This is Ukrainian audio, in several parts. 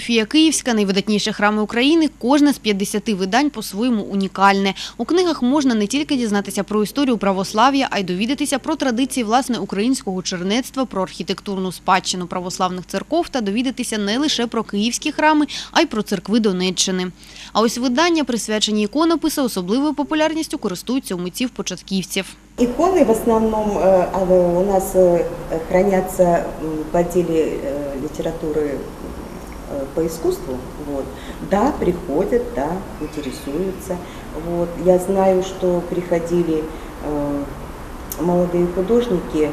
Софія Київська, найвидатніші храми України, кожне з 50 видань по-своєму унікальне. У книгах можна не тільки дізнатися про історію православ'я, а й довідатися про традиції власне українського чернецтва, про архітектурну спадщину православних церков та довідатися не лише про київські храми, а й про церкви Донеччини. А ось видання, присвячені іконопису, особливою популярністю користуються у митців-початківців. Иконы в основном э, а, э, у нас э, хранятся м, в отделе э, литературы э, по искусству. Вот. Да, приходят, да, интересуются. Вот. Я знаю, что приходили э, молодые художники,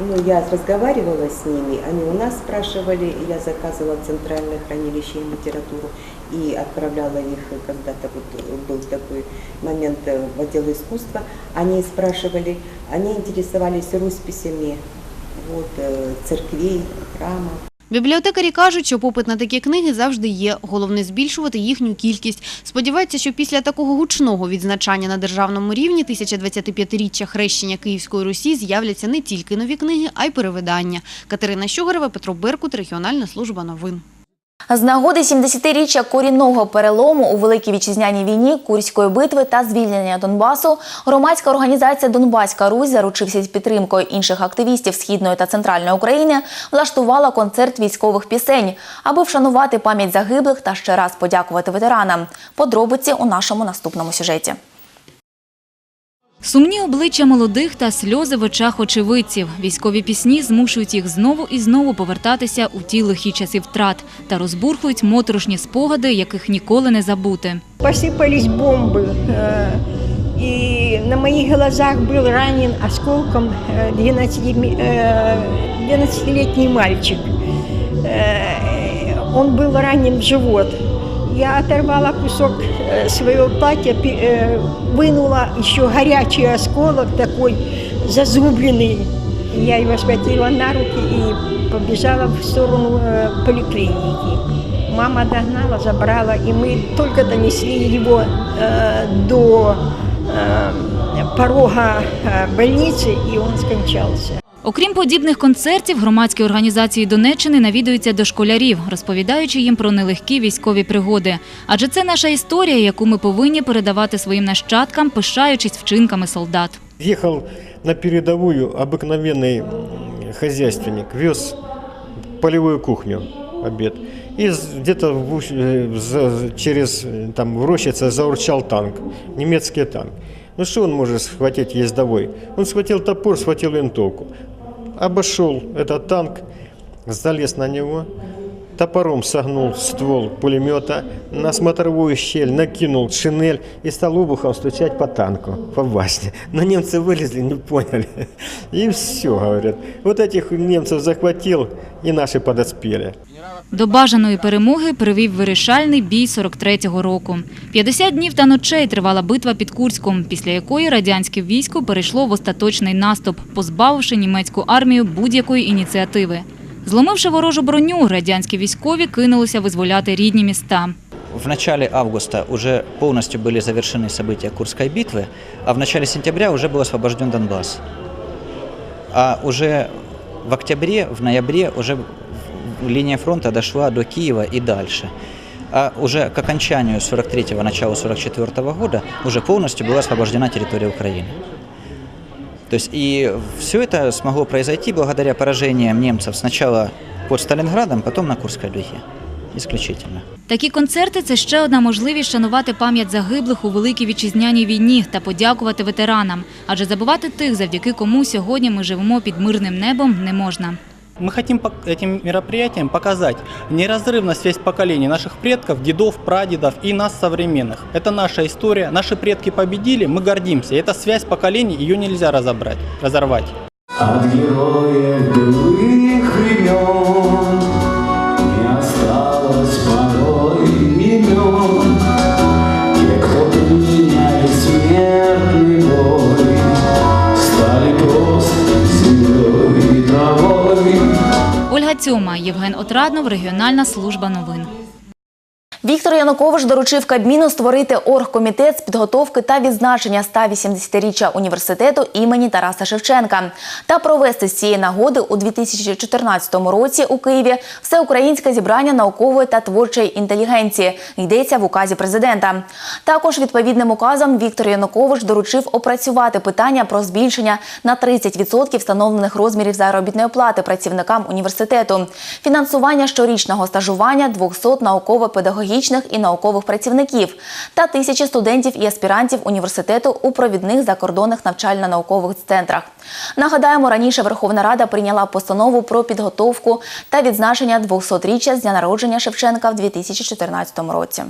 ну, я разговаривала с ними, они у нас спрашивали, я заказывала Центральное хранилище литературу и отправляла их э, когда-то, вот э, был такой момент э, в отдел искусства, они спрашивали, они интересовались росписями вот, э, церквей, храмов. Бібліотекарі кажуть, що попит на такі книги завжди є. Головне збільшувати їхню кількість. Сподіваються, що після такого гучного відзначання на державному рівні 1025-річчя хрещення Київської Русі з'являться не тільки нові книги, а й перевидання. Катерина Щугарева, Петро Беркут, Регіональна служба новин. З нагоди 70-річчя корінного перелому у Великій Вітчизняній війні, Курської битви та звільнення Донбасу громадська організація Донбаська Русь, заручившись підтримкою інших активістів Східної та Центральної України, влаштувала концерт військових пісень, аби вшанувати пам'ять загиблих та ще раз подякувати ветеранам. Подробиці у нашому наступному сюжеті. Сумні обличчя молодих та сльози в очах очевидців. Військові пісні змушують їх знову і знову повертатися у ті лихі часи втрат та розбурхують моторошні спогади, яких ніколи не забути. Посыпались бомбы, э, и на моих глазах был ранен осколком э, 12 э, 12-летний мальчик. Э, Он был ранен в живот. Я оторвала кусок э, своего платья, пи- э, вынула еще горячий осколок такой зазубренный. Я его схватила на руки и побежала в сторону э, поликлиники. Мама догнала, забрала, и мы только донесли его э, до э, порога э, больницы, и он скончался. Окрім подібних концертів, громадські організації Донеччини навідуються до школярів, розповідаючи їм про нелегкі військові пригоди. Адже це наша історія, яку ми повинні передавати своїм нащадкам, пишаючись вчинками солдат. Ехал на передовую обыкновенный м, хозяйственник, вез полевую кухню, обед. И с- где-то в уш- э, за- через э, там в рощице заурчал танк, немецкий танк. Ну что он может схватить ездовой? Он схватил топор, схватил винтовку. Обошел этот танк, залез на него, топором согнул ствол пулемета, на смотровую щель накинул шинель и стал обухом стучать по танку, по башне. Но немцы вылезли, не поняли. И все, говорят. Вот этих немцев захватил, и наши подоспели. До бажаної перемоги привів вирішальний бій 43-го року. 50 днів та ночей тривала битва під Курськом, після якої радянське військо перейшло в остаточний наступ, позбавивши німецьку армію будь-якої ініціативи. Зломивши ворожу броню, радянські військові кинулися визволяти рідні міста. В начале августа уже полностью были завершены события Курской битвы, а в начале сентября уже был освобожден Донбасс. А уже в октябре, в ноябре уже в- линия фронта дошла до Киева и дальше. А уже к окончанию 43-го, начала 44 года уже полностью была освобождена территория Украины. То есть и все это смогло произойти благодаря поражениям немцев сначала под Сталинградом, потом на Курской дуге. Исключительно. Такі концерти це ще одна можливість шанувати пам'ять загиблих у великій вітчизняній війні та подякувати ветеранам. Адже забувати тих, завдяки кому сьогодні ми живемо під мирним небом, не можна. Мы хотим этим мероприятием показать неразрывную связь поколений наших предков, дедов, прадедов и нас современных. Это наша история, наши предки победили, мы гордимся. Это связь поколений, ее нельзя разобрать, разорвать. От героев былых времен травой Євген Отраднов, регіональна служба новин. Віктор Янукович доручив Кабміну створити оргкомітет з підготовки та відзначення 180-річчя університету імені Тараса Шевченка та провести з цієї нагоди у 2014 році у Києві всеукраїнське зібрання наукової та творчої інтелігенції. Йдеться в указі президента. Також відповідним указом Віктор Янукович доручив опрацювати питання про збільшення на 30% встановлених розмірів заробітної плати працівникам університету, фінансування щорічного стажування 200 науково-педагогічних і наукових працівників та тисячі студентів і аспірантів університету у провідних закордонних навчально-наукових центрах. Нагадаємо, раніше Верховна Рада прийняла постанову про підготовку та відзначення 200-річчя з дня народження Шевченка в 2014 році.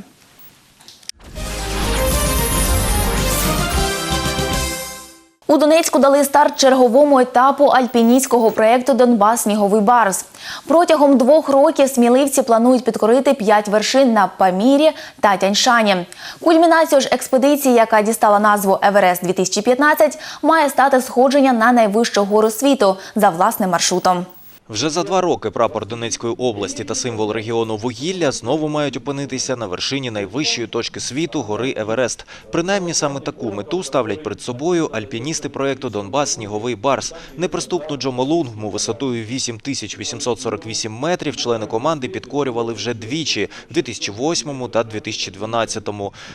У Донецьку дали старт черговому етапу альпіністського проєкту Донбас Сніговий Барс. Протягом двох років сміливці планують підкорити п'ять вершин на Памірі та Тяньшані. Кульмінацією ж експедиції, яка дістала назву Еверест 2015, має стати сходження на найвищу гору світу за власним маршрутом. Вже за два роки прапор Донецької області та символ регіону вугілля знову мають опинитися на вершині найвищої точки світу гори Еверест. Принаймні саме таку мету ставлять перед собою альпіністи проєкту Донбас Сніговий Барс. Неприступну Джомолунгму висотою 8848 метрів члени команди підкорювали вже двічі – в 2008 та 2012.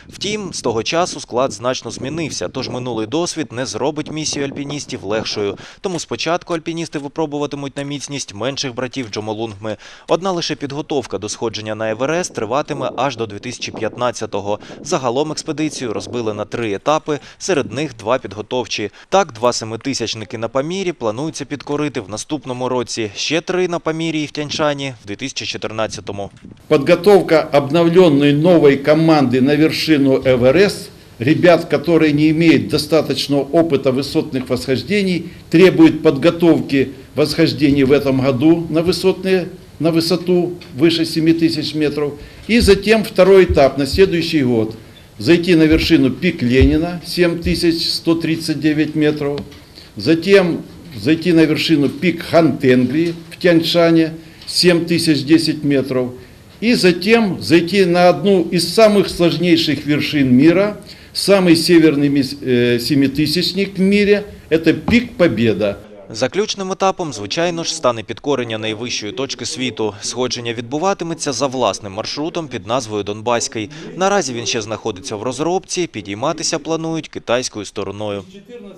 Втім, з того часу склад значно змінився, тож минулий досвід не зробить місію альпіністів легшою. Тому спочатку альпіністи випробуватимуть на міцність менших братів Джомолунгми. Одна лише підготовка до сходження на Еверест триватиме аж до 2015-го. Загалом експедицію розбили на три етапи, серед них два підготовчі. Так, два семитисячники на Памірі планується підкорити в наступному році, ще три на Памірі і в Тяньшані в 2014-му. Подготовка обновленной новой команды на вершину Эверест, ребят, которые не имеют достаточного опыта высотных восхождений, требует подготовки восхождений в этом году на, высотные, на высоту выше 7 тысяч метров. И затем второй этап на следующий год. Зайти на вершину пик Ленина 7139 метров. Затем зайти на вершину пик Хантенгри в Тяньшане 7010 метров. И затем зайти на одну из самых сложнейших вершин мира, самый северный мис- э, семитысячник в мире, это пик Победа. Заключним етапом, звичайно ж, стане підкорення найвищої точки світу. Сходження відбуватиметься за власним маршрутом під назвою Донбаський. Наразі він ще знаходиться в розробці, підійматися планують китайською стороною.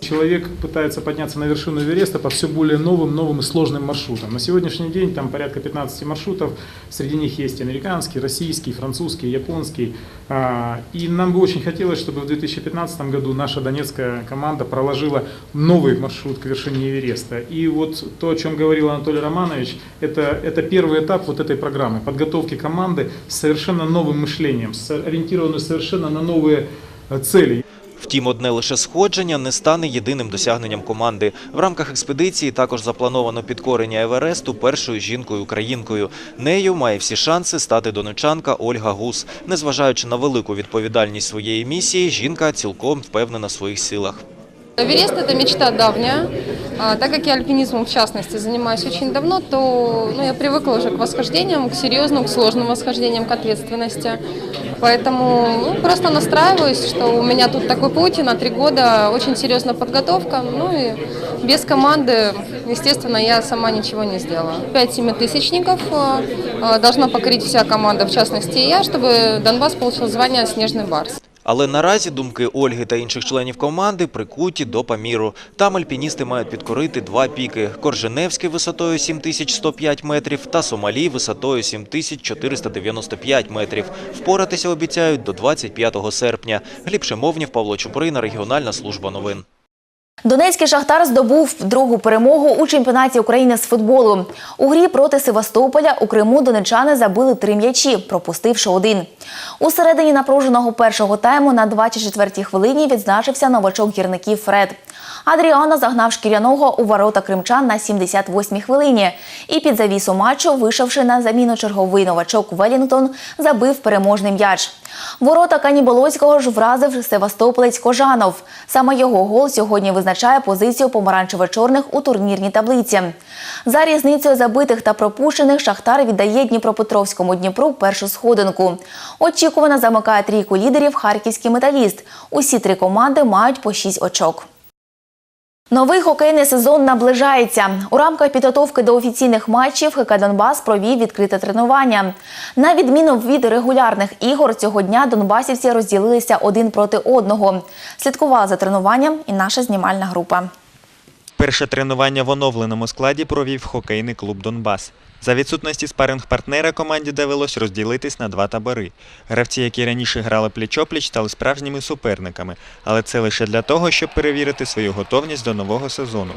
Человек пытается подняться на вершину Эвереста по все более новым, новым и сложным маршрутам. На сегодняшний день там порядка 15 маршрутов. Среди них есть американский, российский, французский, японский. А, И нам бы очень хотелось, чтобы в 2015 году наша донецкая команда проложила новый маршрут к вершине Эвереста. И вот то, о чем говорил Анатолий Романович, это, это первый этап вот этой программы. Подготовки команды с совершенно новым мышлением, с- ориентированной совершенно на новые э, цели. Втім, одне лише сходження не стане єдиним досягненням команди. В рамках експедиції також заплановано підкорення Евересту першою жінкою-українкою. Нею має всі шанси стати донечанка Ольга Гус. Незважаючи на велику відповідальність своєї місії, жінка цілком впевнена в своїх силах. Эверест – это мечта давняя. А, так как я альпинизмом, в частности, занимаюсь очень давно, то ну, я привыкла уже к восхождениям, к серьезным, к сложным восхождениям, к ответственности. Поэтому ну, просто настраиваюсь, что у меня тут такой путь, и на три года очень серьезная подготовка. Ну и без команды, естественно, я сама ничего не сделала. Пять семитысячников а, а, должна покорить вся команда, в частности я, чтобы Донбасс получил звание «Снежный барс». Але наразі думки Ольги та інших членів команди прикуті до Паміру. Там альпіністи мають підкорити два піки – Корженевський висотою 7105 метрів та Сомалі висотою 7495 метрів. Впоратися обіцяють до 25 серпня. Гліб Шимовнів, Павло Чуприна, Регіональна служба новин. Донецький шахтар здобув другу перемогу у чемпіонаті України з футболу. У грі проти Севастополя у Криму донечани забили три м'ячі, пропустивши один. У середині напруженого першого тайму на 24-й хвилині відзначився новачок гірників Фред. Адріано загнав шкіряного у ворота кримчан на 78-й хвилині. І під завісу матчу, вийшовши на заміну черговий новачок Велінгтон, забив переможний м'яч. Ворота Каніболоцького ж вразив Севастополець Кожанов. Саме його гол сьогодні визначає позицію помаранчево-чорних у турнірній таблиці. За різницею забитих та пропущених Шахтар віддає Дніпропетровському Дніпру першу сходинку. Очікувано замикає трійку лідерів харківський металіст. Усі три команди мають по 6 очок. Новий хокейний сезон наближається. У рамках підготовки до офіційних матчів ХК Донбас провів відкрите тренування. На відміну від регулярних ігор, цього дня донбасівці розділилися один проти одного. Слідкувала за тренуванням і наша знімальна група. Перше тренування в оновленому складі провів хокейний клуб Донбас. За відсутності спаринг-партнера команді довелось розділитись на два табори. Гравці, які раніше грали пліч-опліч, стали справжніми суперниками, але це лише для того, щоб перевірити свою готовність до нового сезону.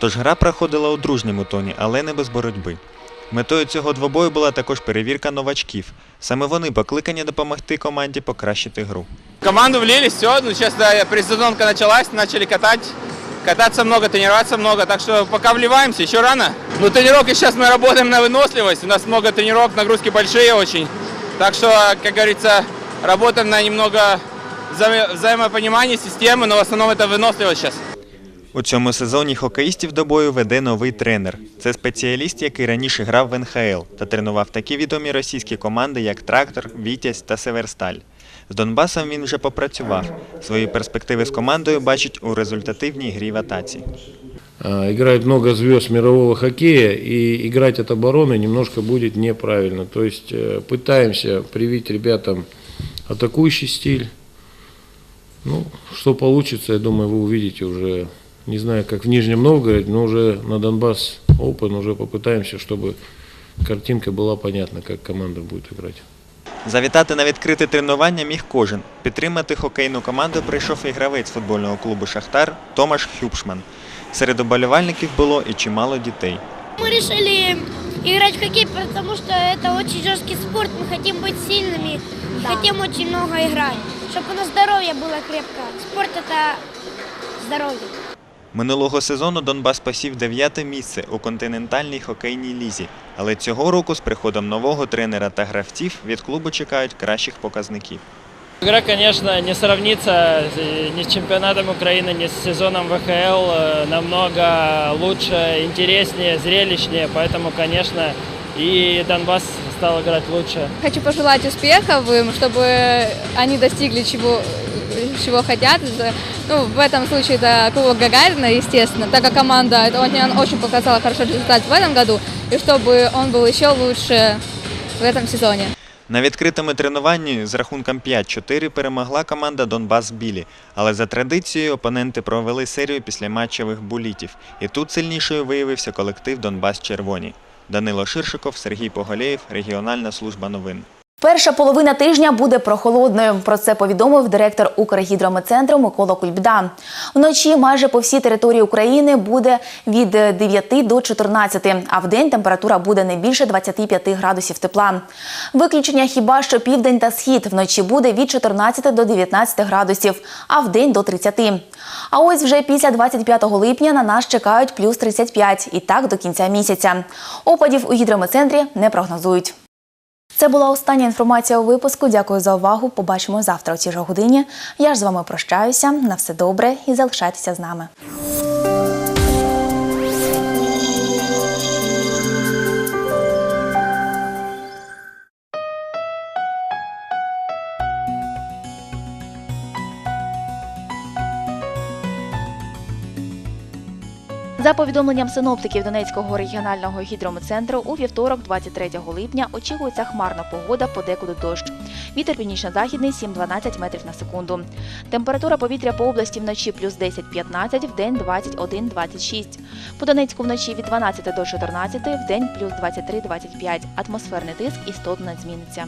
Тож гра проходила у дружньому тоні, але не без боротьби. Метою цього двобою була також перевірка новачків. Саме вони покликані допомогти команді покращити гру. Команду влились, все, ну да, предсезонка началась, начали катать, кататься много, тренироваться много, так что пока вливаемся, еще рано. Ну тренировки сейчас мы работаем на выносливость, у нас много тренировок, нагрузки большие очень, так что, как говорится, работаем на немного взаимо- взаимопонимания системы, но в основном это выносливость сейчас. У цьому сезоні хокеїстів до бою веде новий тренер. Це спеціаліст, який раніше грав в НХЛ та тренував такі відомі російські команди, як Трактор, Вітязь та Северсталь. З Донбасом він вже попрацював. Свої перспективи з командою бачить у результативній грі в атаці. А, Играет много звезд мирового хоккея, и играть от обороны немножко будет неправильно. То есть э, пытаемся привить ребятам атакующий стиль. Ну, что получится, я думаю, вы увидите уже, не знаю, как в Нижнем Новгороде, но уже на Донбасс Open уже попытаемся, чтобы картинка была понятна, как команда будет играть. Завітати на відкрите тренування міг кожен. Підтримати хокейну команду прийшов і гравець футбольного клубу Шахтар Томаш Хюбшман. Серед уболівальників було і чимало дітей. Мы решили играть в хоккей, потому что это очень жесткий спорт. Мы хотим быть сильными, и хотим очень много играть, чтобы у нас здоровье было крепко. Спорт это здоровье. Минулого сезону Донбас посів дев'яте місце у континентальній хокейній лізі, але цього року з приходом нового тренера та гравців від клубу чекають кращих показників. Игра, конечно, не сравнится э, ни с чемпионатом Украины, ни с сезоном ВХЛ. э, Намного лучше, интереснее, зрелищнее. Поэтому, конечно, и Донбасс стал играть лучше. Хочу пожелать успехов им, чтобы они достигли чего, чего хотят. Это, Ну, в этом случае это Кубок Гагарина, естественно, так как команда это очень, очень показала хороший результат в этом году, и чтобы он был еще лучше в этом сезоне. На відкритому тренуванні з рахунком 5-4 перемогла команда Донбас Білі, але за традицією опоненти провели серію післяматчевих булітів, і тут сильнішою виявився колектив Донбас Червоні. Данило Ширшиков, Сергій Поголєєв, Регіональна служба новин. Перша половина тижня буде прохолодною. Про це повідомив директор Укргідрометцентру Микола Кульбда. Вночі майже по всій території України буде від 9 до 14, а вдень температура буде не більше 25 градусів тепла. Виключення хіба що південь та схід вночі буде від 14 до 19 градусів, а вдень до 30. А ось вже після 25 липня на нас чекають плюс 35 і так до кінця місяця. Опадів у гідрометцентрі не прогнозують. Це була остання інформація у випуску. Дякую за увагу. Побачимо завтра о цій ж годині. Я ж з вами прощаюся. На все добре і залишайтеся з нами. За повідомленням синоптиків Донецького регіонального гідрометцентру, у вівторок, 23 липня, очікується хмарна погода, подекуди дощ. Вітер північно-західний 7-12 метрів на секунду. Температура повітря по області вночі плюс 10-15, вдень 21-26. По Донецьку вночі від 12 до 14, вдень плюс 23-25. Атмосферний тиск істотно зміниться.